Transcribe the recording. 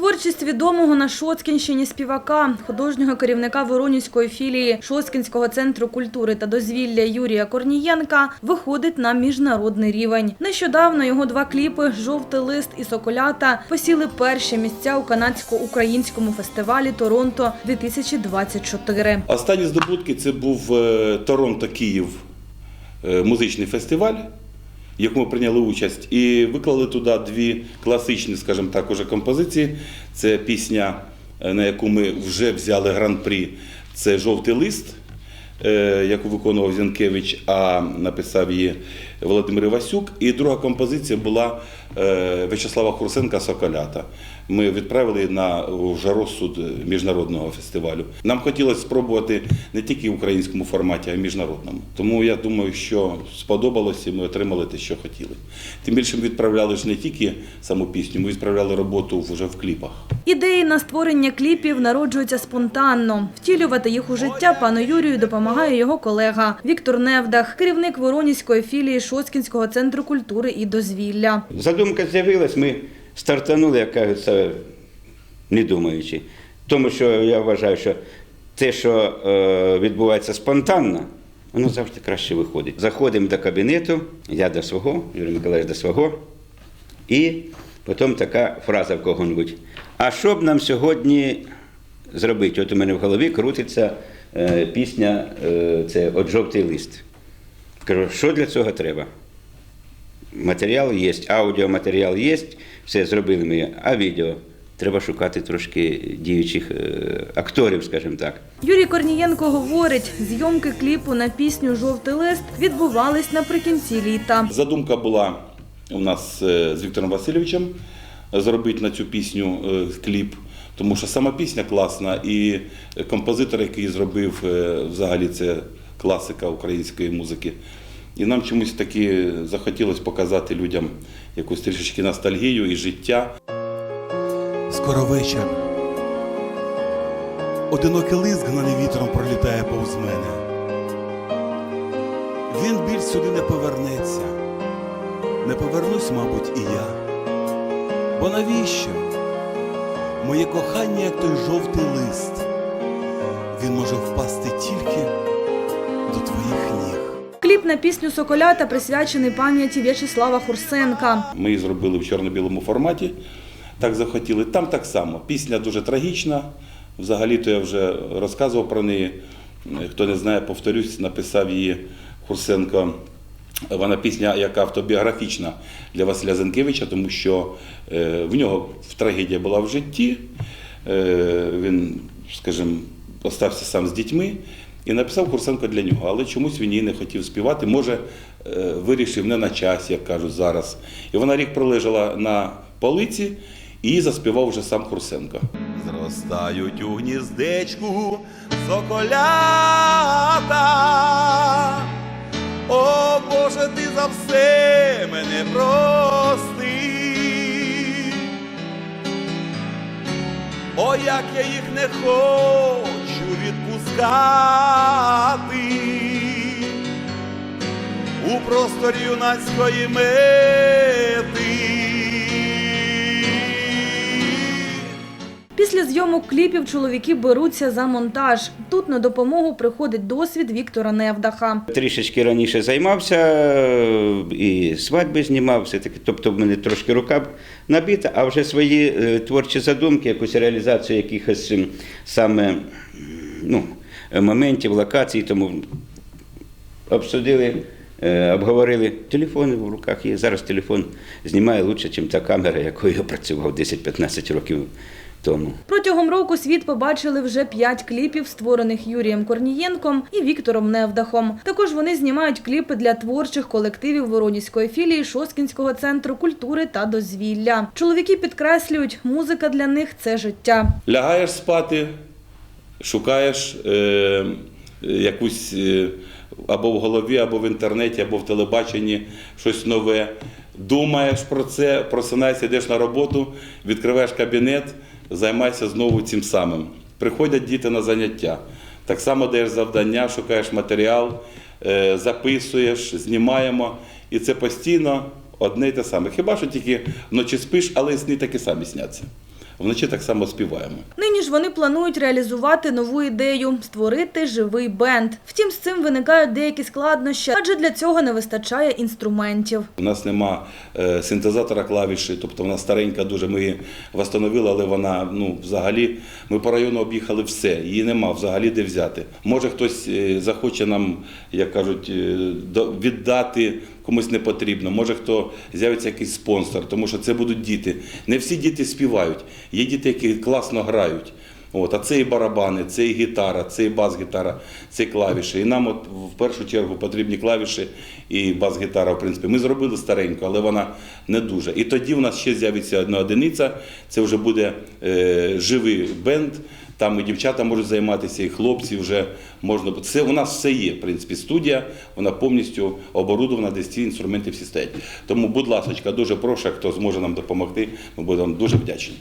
Творчість відомого на Шоцкінщині співака, художнього керівника Воронівської філії Шоцкінського центру культури та дозвілля Юрія Корнієнка виходить на міжнародний рівень. Нещодавно його два кліпи «Жовтий лист» і «Соколята» посіли перші місця у канадсько-українському фестивалі Торонто 2024. Останні здобутки це був е, Торонто Київ е, музичний фестиваль, якому прийняли участь, і виклали туди дві класичні, скажімо так, уже композиції. Це пісня, е, на яку ми вже взяли гран-прі. Це Жовтий лист, е, яку виконував Зінкевич, а написав її Володимир Івасюк. І друга композиція була е, В'ячеслава Хурсенка Соколята. Ми відправили на вже розсуд міжнародного фестивалю. Нам хотілося спробувати не тільки в українському форматі, а й міжнародному. Тому я думаю, що сподобалося, і ми отримали те, що хотіли. Тим більше ми відправляли ж не тільки саму пісню, ми відправляли роботу вже в кліпах. Ідеї на створення кліпів народжуються спонтанно. Втілювати їх у життя пану Юрію допомагає його колега Віктор Невдах, керівник Воронівської філії Шоцкінського центру культури і дозвілля. Задумка з'явилась, ми стартанули, як кажеться, не думаючи. Тому що я вважаю, що те, що е, відбувається спонтанно, воно завжди краще виходить. Заходимо до кабінету, я до свого, Юрій Миколаївич до свого, і потім така фраза в кого-небудь. А що б нам сьогодні зробити? От у мене в голові крутиться е, пісня, е, це «От жовтий лист. Кажу, що для цього треба? Матеріал є, аудіоматеріал є, все зробили ми, а відео. Треба шукати трошки діючих е, акторів, скажімо так. Юрій Корнієнко говорить, зйомки кліпу на пісню Жовтий лист відбувались наприкінці літа. Задумка була у нас е, з Віктором Васильовичем зробити на цю пісню е, кліп, тому що сама пісня класна, і композитор, який зробив е, взагалі це класика української музики. І нам чомусь таки захотілося показати людям якусь трішечки ностальгію і життя. Скоро вечір. Одинокий лист гнаний вітром пролітає повз мене. Він біль сюди не повернеться. Не повернусь, мабуть, і я. Бо навіщо? Моє кохання, як той жовтий лист. Він може впасти тільки до твоїх ніг. Кліп на пісню Соколята присвячений пам'яті В'ячеслава Хурсенка. Ми її зробили в чорно-білому форматі. Так захотіли. Там так само. Пісня дуже трагічна. Взагалі-то я вже розказував про неї. Хто не знає, повторюсь, написав її Хурсенко. Вона пісня, яка автобіографічна для Василя Зенкевича, тому що е, в нього трагедія була в житті. Е, він, скажімо, остався сам з дітьми і написав Хурсенко для нього, але чомусь він її не хотів співати. Може, е, вирішив не на часі, як кажуть зараз. І вона рік пролежала на полиці, і заспівав вже сам Хурсенко. Зростають у гніздечку соколята. О Боже, ти за все мене прости. О, як я їх не хочу відпускати просторі юнацької мети. Після зйомок кліпів чоловіки беруться за монтаж. Тут на допомогу приходить досвід Віктора Невдаха. Трішечки раніше займався е, і свадьби знімав, все-таки, тобто в мене трошки рука набита, а вже свої е, творчі задумки, якусь реалізацію якихось саме ну, моментів, локацій, тому обсудили, е, обговорили. Телефони в руках є. Зараз телефон знімає краще, ніж та камера, якою я працював 10-15 років тому. Протягом року світ побачили вже п'ять кліпів, створених Юрієм Корнієнком і Віктором Невдахом. Також вони знімають кліпи для творчих колективів Воронівської філії Шоскінського центру культури та дозвілля. Чоловіки підкреслюють, музика для них це життя. Лягаєш спати, шукаєш е, якусь е, або в голові, або в інтернеті, або в телебаченні щось нове. Думаєш про це, просинаєшся, йдеш на роботу, відкриваєш кабінет, займайся знову цим самим. Приходять діти на заняття. Так само даєш завдання, шукаєш матеріал, е, записуєш, знімаємо. І це постійно одне й те саме. Хіба що тільки вночі спиш, але і сни такі самі сняться. Вночі так само співаємо. Нині ж вони планують реалізувати нову ідею – створити живий бенд. Втім, з цим виникають деякі складнощі, адже для цього не вистачає інструментів. У нас нема е, синтезатора клавіші, тобто вона старенька дуже. Ми її встановили, але вона ну взагалі ми по району об'їхали все. Її нема взагалі де взяти. Може хтось е, захоче нам, як кажуть, е, віддати. Комусь не потрібно, може хто з'явиться якийсь спонсор, тому що це будуть діти. Не всі діти співають. Є діти, які класно грають. От, а це і барабани, це і гітара, це і бас-гітара, це і клавіші. І нам от в першу чергу потрібні клавіші і бас-гітара, в принципі. Ми зробили стареньку, але вона не дуже. І тоді у нас ще з'явиться одна одиниця, це вже буде е, живий бенд. Там і дівчата можуть займатися, і хлопці вже можна. Це у нас все є, в принципі, студія, вона повністю оборудована, де ці інструменти всі стоять. Тому, будь ласка, дуже прошу, хто зможе нам допомогти, ми будемо дуже вдячні.